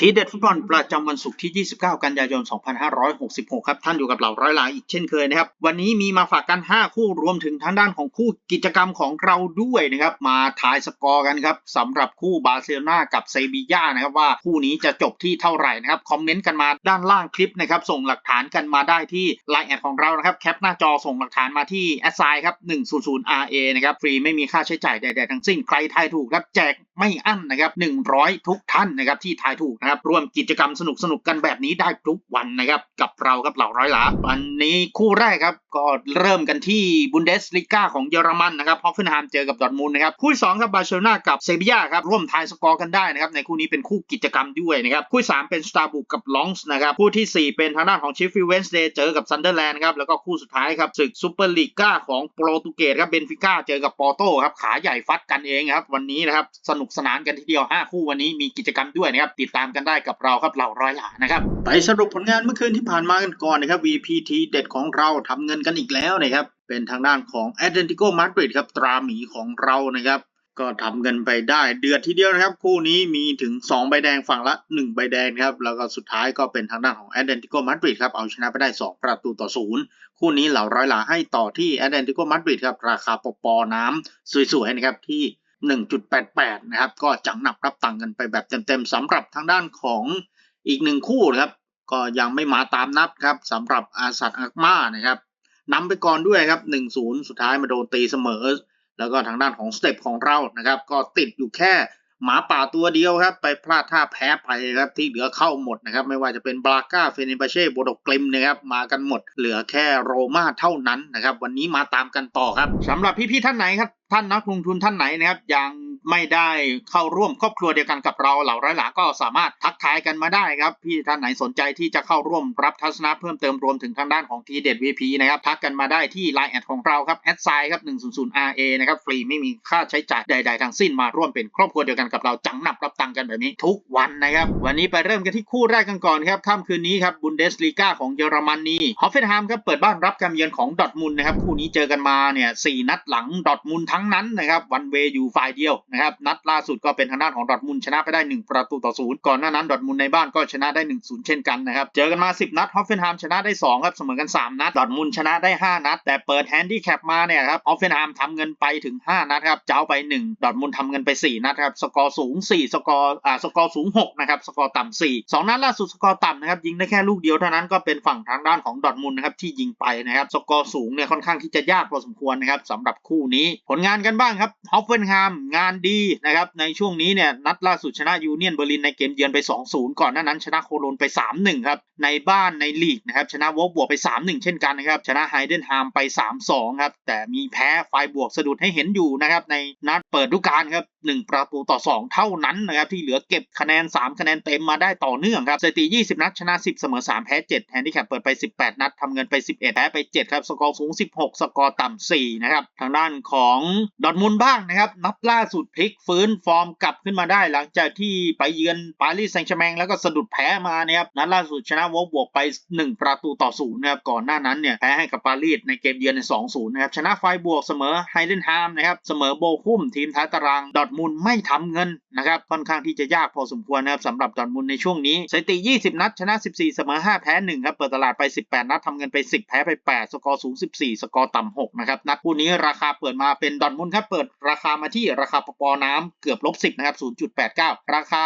ทีเด็ดฟุตบอลประจำวันศุกร์ที่ 29 กันยายน 2566 ครับ ท่านอยู่กับเหล่าร้อยหลายอีกเช่นเคยนะครับ วันนี้มีมาฝากกัน 5 คู่รวมถึงทางด้านของคู่กิจกรรมของเราด้วยนะครับ มาทายสกอร์กันครับสำหรับคู่บาร์เซโลนากับเซบีย่านะครับว่าคู่นี้จะจบที่เท่าไหร่นะครับ คอมเมนต์กันมาด้านล่างคลิปนะครับ ส่งหลักฐานกันมาได้ที่ไลน์แอดของเรานะครับ แคปหน้าจอส่งหลักฐานมาที่แอดไซครับ 100 RA นะครับ ฟรีไม่มีค่าใช้จ่ายใดๆทั้งสิ้น ใครทายถูกครับ แจกไม่อั้นนะครับ100 ทุกท่านนะครับที่ทายถูกนะครับร่วมกิจกรรมสนุกสนุกๆกันแบบนี้ได้ทุกวันนะครับ กับเราครับเหล่าร้อยหลาวันนี้คู่แรกครับ ก็เริ่มกันที่บุนเดสลิก้าของเยอรมันนะครับฮอฟเฟนไฮม์เจอกับดอร์ทมุนนะครับคู่สองครับบาร์เซโลนากับเซบีย่าครับร่วมทายสกอร์กันได้นะครับในคู่นี้เป็นคู่กิจกรรมด้วยนะครับคู่สามเป็นสตาร์บุกกับลองส์นะครับคู่ที่สี่เป็นทางด้านของชิฟฟิลเวนส์เดย์เจอกับซันเดอร์แลนด์ครับแล้วก็คู่สุดท้ายครับศึกซูเปอร์ลีก้าของโปรตุเกสครับเบนฟิก้าเจอกับปอร์โตครับขาใหญ่ฟัดกันเองครับวันนี้นะครับสนุกสนานกันทีเดียว 5 คู่วันนี้มีกิจกรรมด้วยนะครับติดตามกันได้กับเราครับเหล่าร้อยหลานะครับไปสรุปผลงานเมื่อคืนที่ผ่านมากันก่อนนะครับ VPT เด็ดของเราทำเงินกันอีกแล้วนะครับเป็นทางด้านของ a t l e t i c o Madrid ครับตราหมีของเรานะครับก็ทำเงินไปได้เดือดทีเดียวนะครับ คู่นี้มีถึง 2 ใบแดงฝั่งละ 1 ใบแดงครับ แล้วก็สุดท้ายก็เป็นทางด้านของ a t l e t i c o Madrid ครับ เอาชนะไปได้ 2 ประตูต่อศูนย์คู่นี้เหล่าร้อยหลาให้ต่อที่ a t l e t i c o Madrid ครับ ราคาปอปอน้ำสวยๆนะครับที่ 1.88 นะครับ ก็จังหนับรับตังค์กันไปแบบเต็มๆสำหรับทางด้านของอีกหนึ่งคู่นะครับ ก็ยังไม่มาตามนัดครับสำหรับอาสัตอักมานะครับนำไปก่อนด้วยครับ 1-0 สุดท้ายมาโดนตีเสมอ แล้วก็ทางด้านของสเต็ปของเรานะครับ ก็ติดอยู่แค่ หมาป่าตัวเดียวครับ ไปพลาดท่าแพ้ไปครับที่เหลือเข้าหมดนะครับ ไม่ว่าจะเป็นบราก้าเฟเนบาเช่โบโดกลิมนะครับมากันหมด เหลือแค่โรม่าเท่านั้นนะครับ วันนี้มาตามกันต่อครับสำหรับพี่ๆท่านไหนครับท่านนักลงทุนท่านไหนนะครับยัง ไม่ได้เข้าร่วมครอบครัวเดียวกันกับเราเหล่าไร้หลาก็สามารถทักทายกันมาได้ครับพี่ท่านไหนสนใจที่จะเข้าร่วมรับทัศนะเพิ่มเติมรวมถึงทางด้านของทีเด็ด VP นะครับทักกันมาได้ที่ Line แอดของเราครับแอดไซครับ100 RA นะครับฟรีไม่มีค่าใช้จ่ายใด ๆ ทั้งสิ้นมาร่วมเป็นครอบครัวเดียวกันกับเราจังหนับรับตังกันแบบนี้ทุกวันนะครับวันนี้ไปเริ่มกันที่คู่แรกกันก่อนครับค่ำคืนนี้ครับบุนเดสลีกาของเยอรมนีฮอฟเฟนไฮม์ครับเปิดบ้านรับการเยือนของดอทมุนนะครับคู่นี้เจอกันมาเนี่ยสนัดหลังดอทมุนทั้งนั้นนะครับวันเวอยู่ฝ่ายเดียวนะครับนัดล่าสุดก็เป็นทางด้านของดอทมุนชนะไปได้ 1 ประตูต่อศูนย์ก่อนหน้านั้นดอทมุนในบ้านก็ชนะได้1-0เช่นกันนะครับเจอกันมา 10 นัดฮอฟเฟนไฮม์ชนะได้2ครับเสมอกัน 3 นัดดอทมุนชนะได้ 5 นัด แต่เปิดแฮนดี้แคปมาเนี่ยครับฮอฟเฟนไฮม์ทำเงินไปถึง 5 นัดครับเจ้าไป 1 ดอทมุนทำเงินไป 4 นัดครับสกอร์สูง 4 สกอร์อ่าสกอร์สูง 6 นะครับสกอร์ต่ำ4 2 นัดล่าสุดสกอร์ต่ำนะครับยิงได้แค่ลูกเดียวเท่านั้นก็เป็นฝั่งทางด้านของดอทมุนนะครับที่ยิงไปนะครับสกอร์สูงเนี่ยค่อนข้างที่จะยากพอสมควรนะครับสำหรับคู่นี้ผลงานกันบ้างครับฮอฟเฟนไฮม์งานดีนะครับในช่วงนี้เนี่ยนัดล่าสุดชนะยูเนียนเบอร์ลินในเกมเยือนไป 2-0 ก่อนหน้านั้นชนะโคโลนไป 3-1 ครับในบ้านในลีกนะครับชนะวอลบวกไป 3-1 เช่นกันนะครับชนะไฮเดนฮามไป 3-2 ครับแต่มีแพ้ไฟบวกสะดุดให้เห็นอยู่นะครับในนัดเปิดฤดูกาลครับ1ประตูต่อ 2 เท่านั้นนะครับที่เหลือเก็บคะแนน 3 คะแนนเต็มมาได้ต่อเนื่องครับสถิติ 20 นัดชนะ 10 เสมอ 3 แพ้ 7แฮนดี้แคปเปิดไป 18 นัดทำเงินไป 11 แพ้ไป 7 ครับ สกอร์สูง 16 สกอร์ต่ำ4นะครับทางด้านของดอทมุนบ้างนะครับนัดล่าสุดพลิกฟื้นฟอร์มกลับขึ้นมาได้ หลังจากที่ไปเยือนปารีสแซงต์แชร์แมงแล้วก็สะดุดแพ้มานะครับนัดล่าสุดชนะวอลบวกไป 1 ประตูต่อ0นย์นะครับก่อนหน้านั้นเนี่ยแพ้ให้กับปารีสในเกมเยือนใน2-0นย์นะครับชนะไฟบวกเสมอไฮเดนฮามนะครับเสมอโบคุ้มทีมท้ายตารางดอทมุนด์ไม่ทำเงินนะครับค่อนข้างที่จะยากพอสมควรนะครับสำหรับดอทมุนด์ในช่วงนี้สถิติ 20 นัดชนะ 14 เสมอ 5 แพ้ 1 ครับ เปิดตลาดไป 18 นัดทำเงินไป 10 แพ้ไป 8 สกอร์สูง 14 สกอร์ต่ำ 6 นะครับ นัดคู่นี้ราคาเปิดมาเป็นดอทมุนครับ เปิดราคามาที่ราคาปอน้ำเกือบลบสิบนะครับ 0.89 ราคา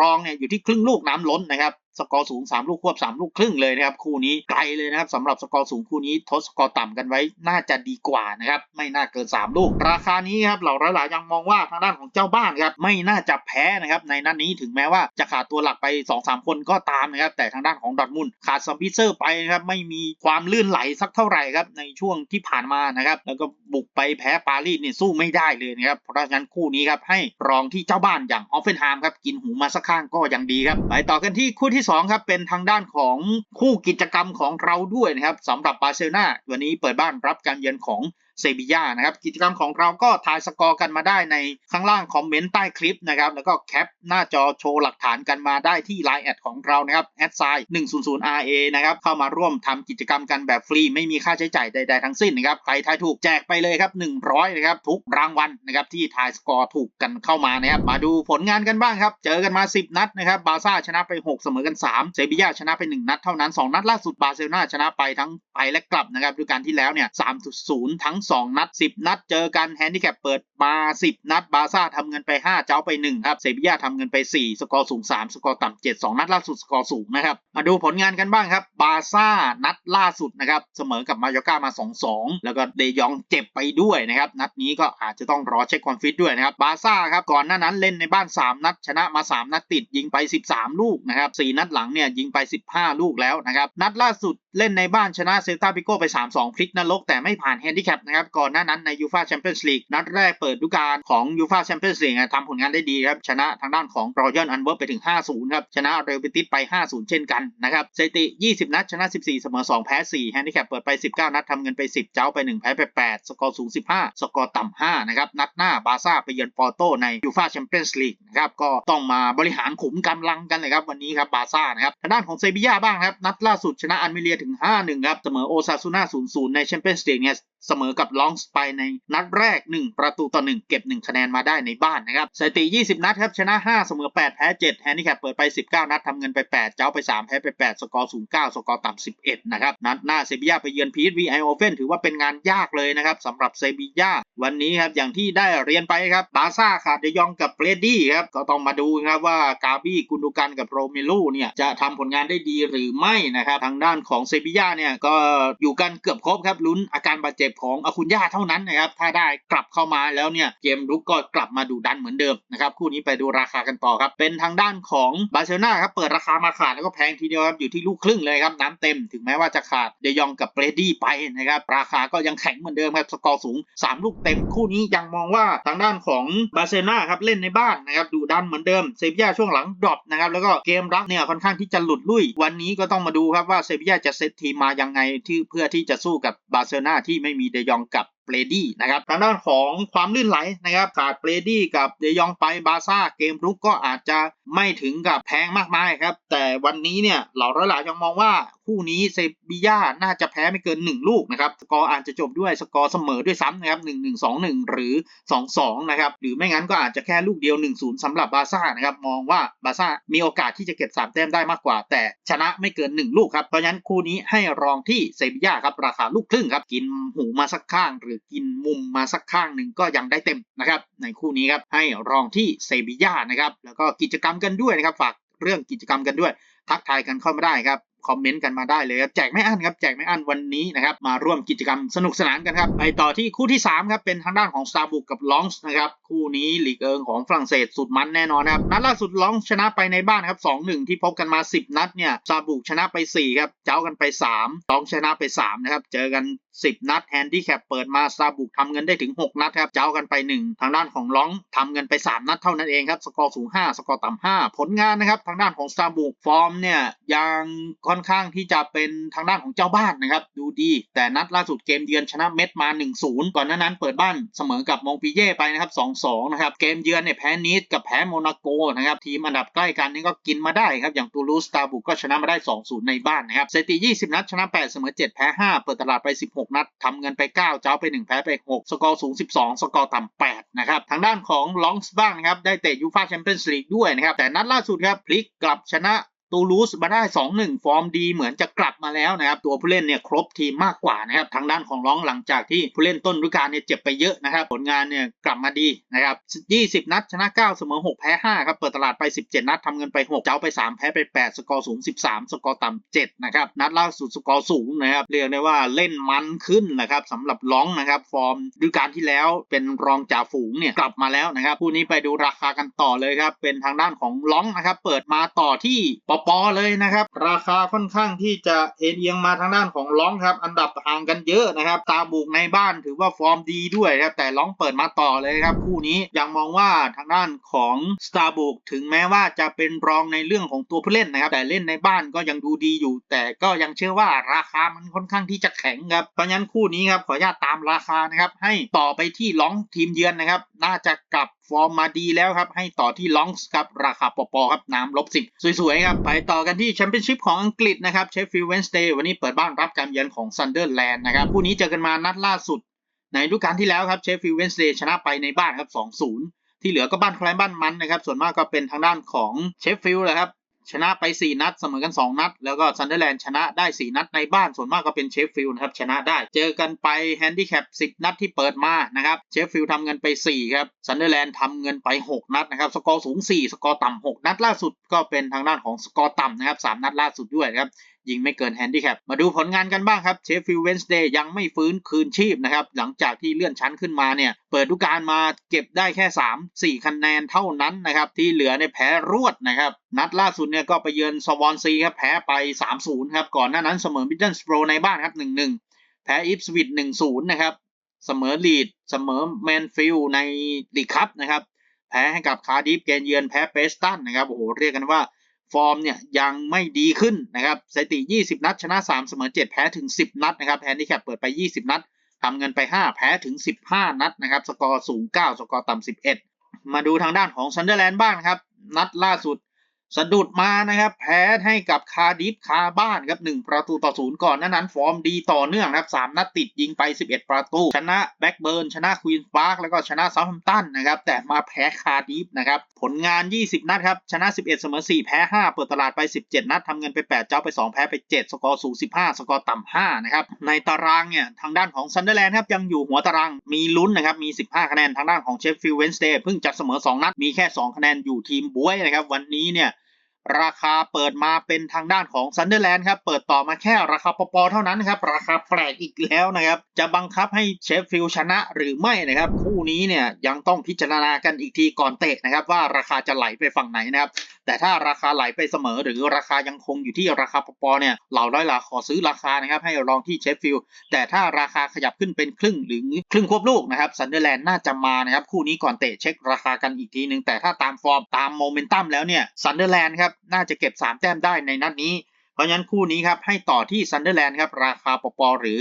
รองเนี่ยอยู่ที่ครึ่งลูกน้ำล้นนะครับสกอร์สูง 3 ลูกควบ 3 ลูกครึ่งเลยนะครับ คู่นี้ไกลเลยนะครับสำหรับสกอร์สูงคู่นี้ทดสกอร์ต่ำกันไว้น่าจะดีกว่านะครับไม่น่าเกิน 3 ลูก ราคานี้ครับเหล่าหลายๆยังมองว่าทางด้านของเจ้าบ้านครับไม่น่าจะแพ้นะครับในนัดนนี้ถึงแม้ว่าจะขาดตัวหลักไป 2-3 คนก็ตามนะครับแต่ทางด้านของดอทมุนขาดซัมบิเซอร์ไปนะครับไม่มีความลื่นไหลสักเท่าไหร่ครับในช่วงที่ผ่านมานะครับแล้วก็บุกไปแพ้ปารีสเนี่ยสู้ไม่ได้เลยนะครับเพราะฉะนั้นคู่นี้ครับให้รองที่เจ้าบ้านอย่างออฟเฟนไฮม์ครับกินหูมาสักข้างก็ยังดีครับไปต่อกันที่คู่ที่สองครับเป็นทางด้านของคู่กิจกรรมของเราด้วยนะครับสำหรับบาร์เซโลนาวันนี้เปิดบ้านรับการเยือนของ เซบียานะครับกิจกรรมของเราก็ทายสกอร์กันมาได้ในข้างล่างคอมเมนต์ใต้คลิปนะครับแล้วก็แคปหน้าจอโชว์หลักฐานกันมาได้ที่ Line แอดของเรานะครับแอดไซน์100 RA นะครับเข้ามาร่วมทำกิจกรรมกันแบบฟรีไม่มีค่าใช้จ่ายใด ๆ ทั้งสิ้นนะครับใครทายถูกแจกไปเลยครับ100นะครับทุกรางวัลนะครับที่ทายสกอร์ถูกกันเข้ามานะครับมาดูผลงานกันบ้างครับ เจอกันมา 10 นัดนะครับบาร์ซ่าชนะไป 6 เสมอกัน 3 เซบียาชนะไป 1 นัดเท่านั้น 2 นัดล่าสุดบาร์เซโลนาชนะไปทั้งไปและกลับนะครับดูการที่แล้วเนี่ย3.0 ทั้ง2 นัด 10 นัดเจอกันแฮนดิแคปเปิดมา 10 นัดบาซ่าทำเงินไป 5 เจ้าไป 1 ครับ เซบียาทำเงินไป 4 สกอร์สูง 3 สกอร์ต่ำ7 2 นัดล่าสุดสกอร์สูงนะครับ มาดูผลงานกันบ้างครับ บาซ่านัดล่าสุดนะครับ เสมอกับมายอร์ก้ามา 2-2 แล้วก็เดยองเจ็บไปด้วยนะครับ นัดนี้ก็อาจจะต้องรอเช็คความฟิตด้วยนะครับ บาซ่าครับ ก่อนหน้านั้นเล่นในบ้าน 3 นัด ชนะมา 3 นัดติดยิงไป 13 ลูกนะครับ 4 นัดหลังเนี่ยยิงไป 15 ลูกแล้วนะครับ นัดล่าสุดเล่นในบ้านชนะเซลตาปิโก้ไป 3-2 พลิกนรกแต่ไม่ผ่านแฮนดิแคปนะครับก่อนหน้านั้นในยูฟาแชมเปี้ยนส์ลีกนัดแรกเปิดฤดูกาลของยูฟาแชมเปี้ยนส์ลีกทำผลงานได้ดีครับชนะทางด้านของรอยัลอันเวิร์ไปถึง 5-0 ครับ ชนะเรอัลเบติสไป 5-0 เช่นกันนะครับสถิติ 20 นัดชนะ 14 เสมอ 2 แพ้ 4แฮนดิแคปเปิดไป 19 นัดทำเงินไป 10 เจ้าไป 1 แพ้ไป 8 สกอร์สูง 15 สกอร์ต่ำ5นะครับนัดหน้าบาร์ซ่าไปเยือนปอร์โตในยูฟาแชมเปี้ยนส์ลีกนะครับก็ต้องมาบริหารขุมกำลังกันเลยครับวันนี้ครับบาร์ซ่านะครับทางด้านของเซบียาบ้างครับนัดล่าสุดชนะอันเมเลียถึง 5-1 ครับเสมอโอซาซูน่า0-0 ในแชมเปี้ยนส์ลีกเนี่ยเสมอกับลองส์ไปในนัดแรก 1 ประตูต่อ 1 เก็บ 1 คะแนนมาได้ในบ้านนะครับสถิติ 20 นัดครับชนะ 5 เสมอ 8 แพ้ 7 แฮนดิแคปเปิดไป 19 นัดทำเงินไป 8 เจ้าไป 3 แพ้ไป 8 สกอร์สูง9สกอร์ต่ำ11 นะครับ นัดหน้าเซบียาไปเยือนพีทวีไอโอเฟนถือว่าเป็นงานยากเลยนะครับสำหรับเซบียาวันนี้ครับอย่างที่ได้เรียนไปครับบาซ่าขาดเดยองกับเบรดดี้ครับก็ต้องมาดูครับว่ากาบี้กุนดูกันกับโรเมลูเนี่ยจะทำผลงานได้ดีหรือไม่นะครับทางด้านของเซบียาเนี่ยก็อยู่กันเกือบครบครับลุ้นอาการบาดเจ็บของอาคุนยาเท่านั้นนะครับ ถ้าได้กลับเข้ามาแล้วเนี่ยเกมรุกก็กลับมาดูดันเหมือนเดิมนะครับคู่นี้ไปดูราคากันต่อครับ เป็นทางด้านของบาร์เซโลนาครับเปิดราคามาขาดแล้วก็แพงทีเดียวครับอยู่ที่ลูกครึ่งเลยครับน้ำเต็มถึงแม้ว่าจะขาดเดยองกับเบรดี้ไปนะครับราคาก็ยังแข็งเหมือนเดิมครับสกอร์สูง 3 ลูกเต็มคู่นี้ยังมองว่าทางด้านของบาร์เซโลนาครับเล่นในบ้านนะครับดูดันเหมือนเดิมเซบียาช่วงหลังดรอปนะครับแล้วก็เกมรับเนี่ยค่อนข้างที่จะหลุดลุ่ยวันนี้ก็ต้องมาดูครับว่าเซบียาจะเซตทีมมายังไงที่เพื่อที่จะสู้กับบาร์เซโลนาที่ไม่มีเดยองกับเบรดี้นะครับทางด้านของความลื่นไหลนะครับขาดเบรดี้กับเดยองไปบาซ่าเกมรุกก็อาจจะไม่ถึงกับแพงมากมายครับแต่วันนี้เนี่ยเหล่าร้อยหลายยังมองว่า คู่นี้เซบีย่าน่าจะแพ้ไม่เกิน 1 ลูกนะครับสกอร์อาจจะจบด้วยสกอร์เสมอด้วยซ้ำนะครับ1 1 2 1 หรือ 2 2 นะครับ หรือไม่งั้นก็อาจจะแค่ลูกเดียว 1 0สำหรับบาซ่านะครับ มองว่าบาซ่ามีโอกาสที่จะเก็บ 3 แต้มได้มากกว่า แต่ชนะไม่เกิน 1 ลูกครับ เพราะฉะนั้นคู่นี้ให้รองที่เซบีย่าครับราคาลูกครึ่งครับกินหูมาสักข้าง หรือกินมุมมาสักข้างหนึ่งก็ยังได้เต็มนะครับในคู่นี้ครับให้รองที่เซบีย่านะครับแล้วก็กิจกรรมกันด้วยนะครับฝากเรื่องกิจกรรมกันด้วย ทักทายกันเข้ามาได้ครับคอมเมนต์กันมาได้เลยครับแจกไม่อั้นครับแจกไม่อั้นวันนี้นะครับมาร่วมกิจกรรมสนุกสนานกันครับไปต่อที่คู่ที่3ครับเป็นทางด้านของซาบุกกับลองส์นะครับคู่นี้ลีกเอิงของฝรั่งเศสสุดมันแน่นอนครับนัดล่าสุดลองชนะไปในบ้านครับ2-1ที่พบกันมา 10 นัดเนี่ยซาบุกชนะไป4ครับเจ้ากันไป3ลองชนะไป3นะครับเจอกัน 10 นัดแฮนดี้แคปเปิดมาซาบุกทำเงินได้ถึง 6 นัดครับเจ้ากันไป 1 ทางด้านของลองทำเงินไป 3 นัดเท่านั้นเองครับสกอร์สูง5สกอร์ต่ำ5ผลงานนะครับทางด้านของซาบุกฟอร์มเนี่ยยังค่อนข้างที่จะเป็นทางด้านของเจ้าบ้านนะครับ ดูดีแต่นัดล่าสุดเกมเยือนชนะเม็ดมา 1-0 ก่อนหน้านั้นเปิดบ้านเสมอกับมงปีเย่ไปนะครับ 2-2 นะครับ เกมเยือนเนี่ยแพ้นีสกับแพ้โมนาโกนะครับ ทีมอันดับใกล้กันนี่ก็กินมาได้ครับ อย่างตูลูสตาบุกก็ชนะมาได้ 2-0 ในบ้านนะครับสถิติ 20 นัดชนะ 8 เสมอ 7 แพ้ 5 เปิดตลาดไป 16 นัดทำเงินไป 9 เจ้าไป 1 แพ้ไป 6 สกอร์สูง 12 สกอร์ต่ำ8นะครับทางด้านของลองส์บ้างนะครับได้เตะยูฟาแชมเปี้ยนส์ลีกด้วยนะครับแต่นัดล่าสุดครับพลิกกลับชนะ ตูลูสมาได้ 2-1 ฟอร์มดีเหมือนจะกลับมาแล้วนะครับ ตัวผู้เล่นเนี่ยครบทีมมากกว่านะครับ ทางด้านของร้องหลังจากที่ผู้เล่นต้นฤดูกาลเนี่ยเจ็บไปเยอะนะครับ ผลงานเนี่ยกลับมาดีนะครับ 20 นัดชนะ 9 เสมอ 6 แพ้ 5 ครับ เปิดตลาดไป 17 นัดทำเงินไป 6 เจ้าไป 3 แพ้ไป 8 สกอร์สูง 13 สกอร์ต่ำ7นะครับ นัดล่าสุดสกอร์สูงนะครับ เรียกได้ว่าเล่นมันขึ้นนะครับสำหรับร้องนะครับฟอร์มฤดูกาลที่แล้วเป็นรองจ่าฝูงเนี่ยกลับมาแล้วนะครับคู่นี้ไปดูราคากันต่อเลยครับเป็นทางด้านของร้องนะครับเปิดมาต่อที่ปปอเลยนะครับ ราคาค่อนข้างที่จะเอ็นเอียงมาทางด้านของร้องครับ อันดับ ห่างกันเยอะนะครับ ตาบุกในบ้านถือว่าฟอร์มดีด้วยครับแต่ล้องเปิดมาต่อเลยครับ คู่นี้ยังมองว่าทางด้านของสตาบุกถึงแม้ว่าจะเป็นรองในเรื่องของตัวผู้เล่นนะครับ แต่เล่นในบ้านก็ยังดูดีอยู่ แต่ก็ยังเชื่อว่าราคามันค่อนข้างที่จะแข็งครับเพราะฉะนั้นคู่นี้ครับขออนุญาตตามราคานะครับให้ต่อไปที่ล้องทีมเยือนนะครับ น่าจะกลับฟอร์มมาดีแล้วครับ ให้ต่อที่ลองส์ครับ ราคาปอปอครับ น้ำลบสิบสวย ๆ ครับ ไปต่อกันที่แชมเปี้ยนชิพของอังกฤษนะครับเชฟฟิลด์เวนสเดย์วันนี้เปิดบ้านรับการเยือนของซันเดอร์แลนด์นะครับคู่นี้เจอกันมานัดล่าสุด ในฤดูกาลที่แล้วครับเชฟฟิลด์เวนสเดย์ชนะไปในบ้านครับ 2-0 ที่เหลือก็บ้านใครบ้านมันนะครับ ส่วนมากก็เป็นทางด้านของเชฟฟิลด์แหละครับชนะไป 4 นัดเสมอกัน 2 นัด แล้วก็ซันเดอร์แลนด์ชนะได้ 4 นัดในบ้านส่วนมากก็เป็นเชฟฟิลด์นะครับชนะได้ เจอกันไปแฮนดิแคป10 นัดที่เปิดมานะครับเชฟฟิลด์ทำเงินไป 4 ครับซันเดอร์แลนด์ทำเงินไป 6 นัดนะครับสกอร์สูง 4 สกอร์ต่ำ6 นัดล่าสุดก็เป็นทางด้านของสกอร์ต่ำนะครับ 3 นัดล่าสุดด้วยครับยิงไม่เกินแฮนดิแคปมาดูผลงานกันบ้างครับเชฟฟิลด์เวนสเดย์ยังไม่ฟื้นคืนชีพนะครับหลังจากที่เลื่อนชั้นขึ้นมาเนี่ยเปิดฤดูกาลมาเก็บได้แค่ 3 4 คะแนนเท่านั้นนะครับที่เหลือในแพ้รวดนะครับนัดล่าสุดเนี่ยก็ไปเยือนสวอนซีครับแพ้ไป 3-0ครับก่อนหน้านั้นเสมอมิดเดิลสโปรในบ้านครับ 1-1 แพ้อิฟสวิต1-0นะครับเสมอลีดเสมอแมนฟิลในลีกคัพนะครับแพ้ให้กับคาร์ดิฟเกนเยือนแพ้เปสตันนะครับโอ้โหเรียกกันว่า ฟอร์มเนี่ยยังไม่ดีขึ้นนะครับสถิติ 20 นัด ชนะ 3 เสมอ 7 แพ้ถึง 10 นัดนะครับแฮนดิแคปเปิดไป 20 นัดทำเงินไป 5 แพ้ถึง 15 นัดนะครับ สกอร์สูง 9 สกอร์ต่ำ11 มาดูทางด้านของซันเดอร์แลนด์บ้างนะครับ นัดล่าสุด สะดุดมานะครับแพ้ให้กับคาร์ดิฟคาบ้านครับ1ประตูต่อ0ก่อนนั้นนั้นฟอร์มดีต่อเนื่องนะครับ3นัดติดยิงไป 11 ประตู ชนะแบ็กเบิร์นชนะควีนส์พาร์คแล้วก็ชนะเซาท์แฮมป์ตันนะครับแต่มาแพ้คาร์ดิฟนะครับผลงาน 20 นัดครับชนะ 11 เสมอ 4 แพ้ 5 เปิดตลาดไป 17 นัดทำเงินไป 8 เจ้าไป 2 แพ้ไป 7 สกอร์สูง 15 สกอร์ต่ำ5นะครับในตารางเนี่ยทางด้านของซันเดอร์แลนด์ครับยังอยู่หัวตารางมีลุ้นนะครับมี 15 คะแนนทางด้านของเชฟฟิลด์เวนสเดย์เพิ่งจะเสมอ 2 นัดมีแค่ 2 คะแนนอยู่ทีมบวยนะครับวันนี้เนี่ย ราคาเปิดมาเป็นทางด้านของซันเดอร์แลนด์ครับ เปิดต่อมาแค่ราคาปปเท่านั้นครับ ราคาแปลกอีกแล้วนะครับ จะบังคับให้เชฟฟิลด์ชนะหรือไม่นะครับ คู่นี้เนี่ยยังต้องพิจารณากันอีกทีก่อนเตะนะครับ ว่าราคาจะไหลไปฝั่งไหนนะครับ แต่ถ้าราคาไหลไปเสมอ หรือราคายังคงอยู่ที่ราคาปปเนี่ยเหล่าร้อยหลาขอซื้อราคานะครับให้ลองที่เชฟฟิลด์แต่ถ้าราคาขยับขึ้นเป็นครึ่งหรือครึ่งควบลูกนะครับซันเดอร์แลนด์น่าจะมานะครับคู่นี้ก่อนเตะเช็คราคากันอีกทีนึงแต่ถ้าตามฟอร์มตามโมเมนตัมแล้วเนี่ยซันเดอร์แลนด์ครับน่าจะเก็บ 3 แต้มได้ในนัดนี้ เพราะฉะนั้นคู่นี้ครับให้ต่อที่ซันเดอร์แลนด์ครับราคาปปหรือ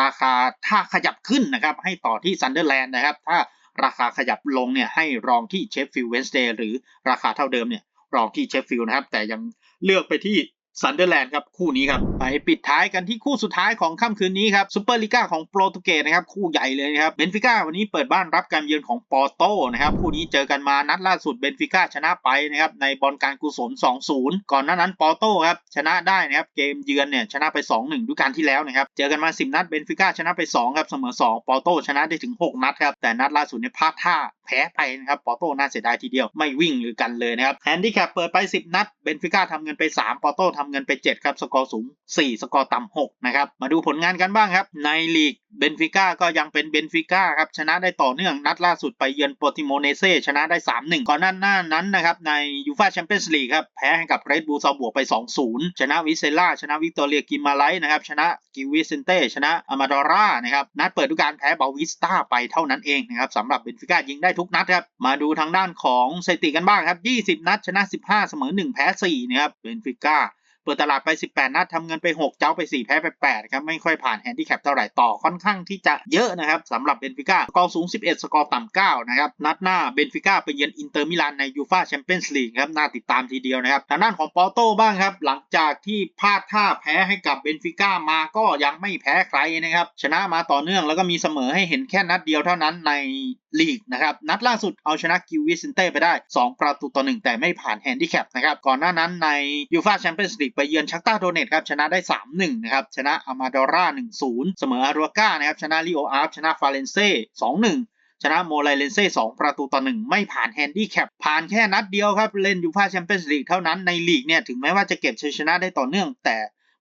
ราคาถ้าขยับขึ้นนะครับให้ต่อที่ซันเดอร์แลนด์นะครับถ้าราคาขยับลงเนี่ยให้รองที่เชฟฟิลด์เวนสเดย์หรือราคาเท่าเดิมเนี่ยรองที่เชฟฟิลด์นะครับแต่ยังเลือกไปที่ ซันเดอร์แลนด์ครับคู่นี้ครับไปปิดท้ายกันที่คู่สุดท้ายของค่ำคืนนี้ครับซูเปอร์ลิก้าของโปรตุเกสนะครับคู่ใหญ่เลยนะครับเบนฟิก้าวันนี้เปิดบ้านรับการเยือนของปอร์โตนะครับคู่นี้เจอกันมานัดล่าสุดเบนฟิก้าชนะไปนะครับในบอลการกุศล 2-0 ก่อนหน้านั้นปอร์โตครับชนะได้นะครับเกมเยือนเนี่ยชนะไป 2-1ดูการที่แล้วนะครับเจอกันมา 10 นัดเบนฟิก้าชนะไป2ครับเสมอ 2 ปอร์โตชนะได้ถึง 6 นัดครับแต่นัดล่าสุดเนี่ยพลาดท่า แพ้ไปนะครับปอโตน่าเสียดายทีเดียวไม่วิ่งหรือกันเลยนะครับแฮนดิแคปเปิดไป 10 นัดเบนฟิก้าทำเงินไป 3 ปอโต้ทำเงินไป 7 ครับสกอร์สูง 4 สกอร์ต่ำ6นะครับมาดูผลงานกันบ้างครับ ในลีกเบนฟิก้าก็ยังเป็นเบนฟิก้าครับชนะได้ต่อเนื่องนัดล่าสุดไปเยือนโปรติโมเนเซชนะได้ 3-1 ก่อนหน้าหน้านั้นนะครับในยูฟาแชมเปี้ยนส์ลีกครับแพ้ให้กับเรดบูลซาบวกไป 2-0 ชนะวิเซล่าชนะวิกตอเรียกิมาไลนะครับชนะกิวิเซนเต้ชนะอามาดอร่านะครับนัดเปิดฤดูกาลแพ้บาวิสตาไปเท่านั้นเองนะครับสำหรับเบนฟิก้ายิงได้ทุกนัดครับ มาดูทางด้านของสถิติกันบ้างครับ 20 นัดชนะ 15 เสมอ 1 แพ้4นะครับเบนฟิก้า เปิดตลาดไป 18 นัดทำเงินไป 6 เจ้าไป 4 แพ้ไป 8 ครับ ไม่ค่อยผ่านแฮนดิแคปเท่าไหร่ต่อค่อนข้างที่จะเยอะนะครับสำหรับเบนฟิก้าสกอร์สูง 11 สกอร์ต่ำ 9 นะครับ นัดหน้าเบนฟิก้าไปเยือนอินเตอร์มิลานในยูฟาแชมเปี้ยนส์ลีกครับ น่าติดตามทีเดียวนะครับทางด้านของปอโต้บ้างครับ หลังจากที่พลาดท่าแพ้ให้กับเบนฟิก้ามาก็ยังไม่แพ้ใครนะครับชนะมาต่อเนื่องแล้วก็มีเสมอให้เห็นแค่นัดเดียวเท่านั้นในลีกนะครับนัดล่าสุดเอาชนะกิววิสเต้ไปได้ 2 ประตูต่อ 1 แต่ไม่ผ่านแฮนดิแคปนะครับก่อนหน้านั้นในยูฟาแชมเปี้ยนส์ลีกไปเยือนชักตาโดเนตครับชนะได้ 3-1 นะครับ ชนะอามาดอร่า 1-0 เสมออารัวก้านะครับ ชนะลิโออาร์ฟชนะฟาเรนเซ่2-1 ชนะโมไลเลนเซ่2ประตูต่อ 1 ไม่ผ่านแฮนดิแคปผ่านแค่นัดเดียวครับ เล่นยูฟาแชมเปี้ยนส์ลีกเท่านั้นในลีกเนี่ยถึงแม้ว่าจะเก็บชัยชนะได้ต่อเนื่อง แต่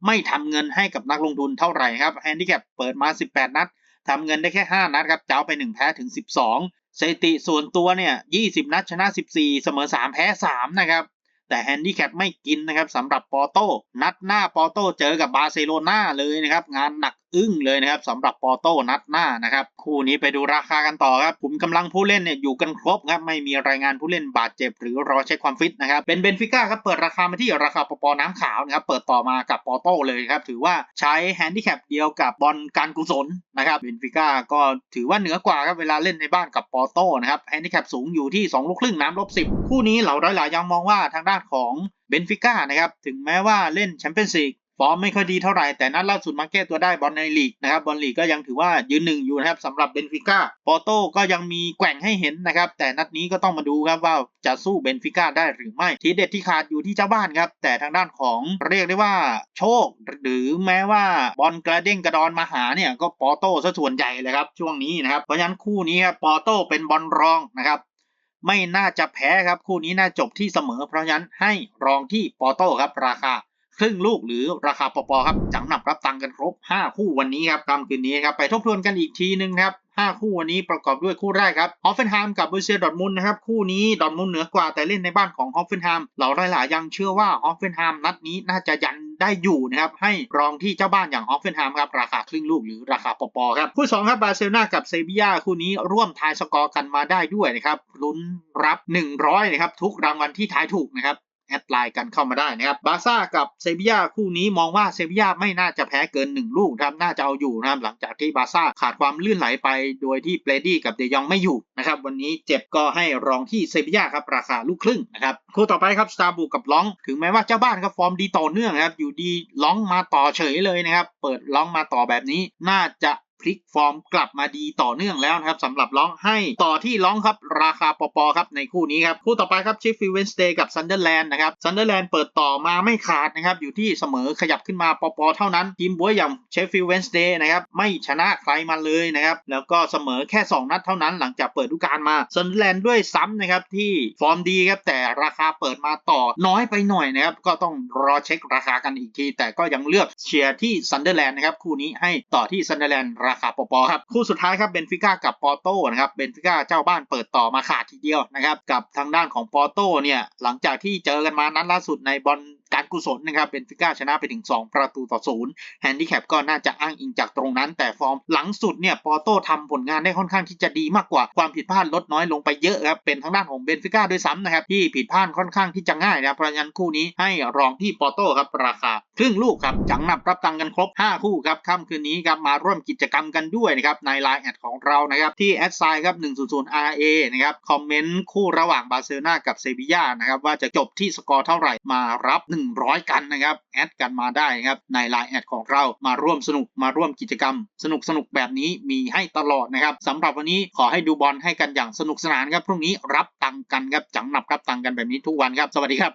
ไม่ทำเงินให้กับนักลงทุนเท่าไหร่ครับแฮนดิแคปเปิดมา 18 นัดทำเงินได้แค่ 5 นัดครับเจ้าไป 1 แพ้ถึง 12สถิติส่วนตัวเนี่ย 20 นัดชนะ 14 เสมอ 3 แพ้ 3 นะครับ แต่แฮนดี้แคปไม่กินนะครับสำหรับปอร์โตนัดหน้าปอร์โตเจอกับบาร์เซโลนาเลยนะครับ งานหนัก อึ้งเลยนะครับสำหรับปอร์โตนัดหน้านะครับคู่นี้ไปดูราคากันต่อครับขุมกำลังผู้เล่นเนี่ยอยู่กันครบครับไม่มีรายงานผู้เล่นบาดเจ็บหรือรอเช็คความฟิตนะครับเป็นเบนฟิก้าครับเปิดราคามาที่ราคาปอปอน้ำขาวนะครับเปิดต่อมากับปอร์โตเลยครับถือว่าใช้แฮนดิแคปเดียวกับบอลการกุศลนะครับเบนฟิก้าก็ถือว่าเหนือกว่าครับเวลาเล่นในบ้านกับปอร์โตนะครับแฮนดิแคปสูงอยู่ที่2ลูกครึ่งน้ำลบ10คู่นี้เหล่าร้อยหลายยังมองว่าทางด้านของเบนฟิก้านะครับถึงแม้ว่าเล่นแชมเปี้ยนส์ลีก ร์มไม่ค่อยดีเท่าไหร่แต่นัดล่าสุดมาแก้ตัวได้บอลในลีกนะครับบอลลีกก็ยังถือว่ายืนหนึ่งอยู่นะครับสำหรับเบนฟิก้าปอโต้ก็ยังมีแกว่งให้เห็นนะครับแต่นัดนี้ก็ต้องมาดูครับว่าจะสู้เบนฟิก้าได้หรือไม่ ทีเด็ดที่ขาดอยู่ที่เจ้าบ้านครับแต่ทางด้านของเรียกได้ว่าโชค หรือแม้ว่าบอลกระเด้งกระดอนมาหาเนี่ยก็ปอโต้ซะส่วนใหญ่เลยครับช่วงนี้นะครับเพราะฉะนั้นคู่นี้ครับปอโต้เป็นบอลรองนะครับไม่น่าจะแพ้ครับคู่นี้น่าจบที่เสมอเพราะฉะนั้นให้รองที่ปอโต้ครับราคา ครึ่งลูกหรือราคาปอปอครับจังหนับรับตังกันครบ 5 คู่วันนี้ครับค่ำคืนนี้ครับไปทบทวนกันอีกทีนึงครับ5 คู่วันนี้ประกอบด้วยคู่แรกครับฮอฟเฟนไฮม์กับบูเซียดอทมุนนะครับคู่นี้ดอทมุนเหนือกว่าแต่เล่นในบ้านของฮอฟเฟนไฮม์เหล่าหลายยังเชื่อว่าฮอฟเฟนไฮม์นัดนี้น่าจะยันได้อยู่นะครับให้รองที่เจ้าบ้านอย่างฮอฟเฟนไฮม์ครับราคาครึ่งลูกหรือราคาปอปอครับคู่สองครับบาร์เซโลนากับเซบียาคู่นี้ร่วมทายสกอร์กันมาได้ด้วยนะครับลุ้นรับ 100นะครับทุกรางวัลที่ทายถูกนะครับ อดไลน์กันเข้ามาได้นะครับบาซ่ากับเซบียาคู่นี้มองว่าเซบียาไม่น่าจะแพ้เกิน 1 ลูกครับน่าจะเอาอยู่นะครับหลังจากที่บาซ่าขาดความลื่นไหลไป โดยที่เปรดี้กับเดยองไม่อยู่นะครับวันนี้เจ็บก็ให้รองที่เซบียาครับราคาลูกครึ่งนะครับคู่ต่อไปครับสตาร์บูกับล้อง ถึงแม้ว่าเจ้าบ้านครับฟอร์มดีต่อเนื่องครับอยู่ดีล้องมาต่อเฉยเลยนะครับเปิดล้องมาต่อแบบนี้น่าจะ พลิกฟอร์มกลับมาดีต่อเนื่องแล้วนะครับสำหรับร้องให้ต่อที่ร้องครับราคาปอปอครับในคู่นี้ครับคู่ต่อไปครับชิฟฟิเวนสเตย์กับซันเดอร์แลนด์นะครับซันเดอร์แลนด์เปิดต่อมาไม่ขาดนะครับอยู่ที่เสมอขยับขึ้นมาปอปอเท่านั้นทีมบัวอย่างเชฟฟิลด์เวนสเดย์นะครับไม่ชนะใครมาเลยนะครับแล้วก็เสมอแค่ 2 นัดเท่านั้นหลังจากเปิดฤดูกาลมาซันเดอร์แลนด์ด้วยซ้ำนะครับที่ฟอร์มดีครับแต่ราคาเปิดมาต่อน้อยไปหน่อยนะครับก็ต้องรอเช็คราคากันอีกที แต่ก็ยังเลือกเชียร์ที่ซันเดอร์แลนด์นะครับคู่นี้ให้ต่อที่ซันเดอร์แลนด์ราคาปอปอครับคู่สุดท้ายครับเบนฟิก้ากับปอร์โตนะครับเบนฟิก้าเจ้าบ้านเปิดต่อมาขาดทีเดียวนะครับกับทางด้านของปอร์โตเนี่ยหลังจากที่เจอกันมานัดล่าสุดในบอล การกุศลนะครับเบนฟิก้าชนะไปถึง 2 ประตูต่อศูนย์แฮนดิแคปก็น่าจะอ้างอิงจากตรงนั้น แต่ฟอร์มหลังสุดเนี่ยปอร์โตทำผลงานได้ค่อนข้างที่จะดีมากกว่าความผิดพลาดลดน้อยลงไปเยอะครับเป็นทางด้านของเบนฟิก้าด้วยซ้ำนะครับที่ผิดพลาดค่อนข้างที่จะง่ายนะเพราะฉะนั้นคู่นี้ให้รองที่ปอร์โตครับราคาครึ่งลูกครับจังนับรับตังกันครบ 5 คู่ครับค่ำคืนนี้ครับมาร่วมกิจกรรมกันด้วยนะครับในไลน์แอดของเรานะครับที่แอดไซน์ครับ100 RA นะครับคอมเมนต์คู่ระหว่างบาร์เซโลนากับเซบียานะครับว่าจะจบที่สกอร์เท่าไหร่มารับ100 กันนะครับแอดกันมาได้ครับในไลน์แอดของเรามาร่วมสนุกมาร่วมกิจกรรม สนุกสนุกแบบนี้มีให้ตลอดนะครับสำหรับวันนี้ขอให้ดูบอลให้กันอย่างสนุกสนานครับพรุ่งนี้รับตังค์กันครับจังหนับรับตังค์กันแบบนี้ทุกวันครับ สวัสดีครับ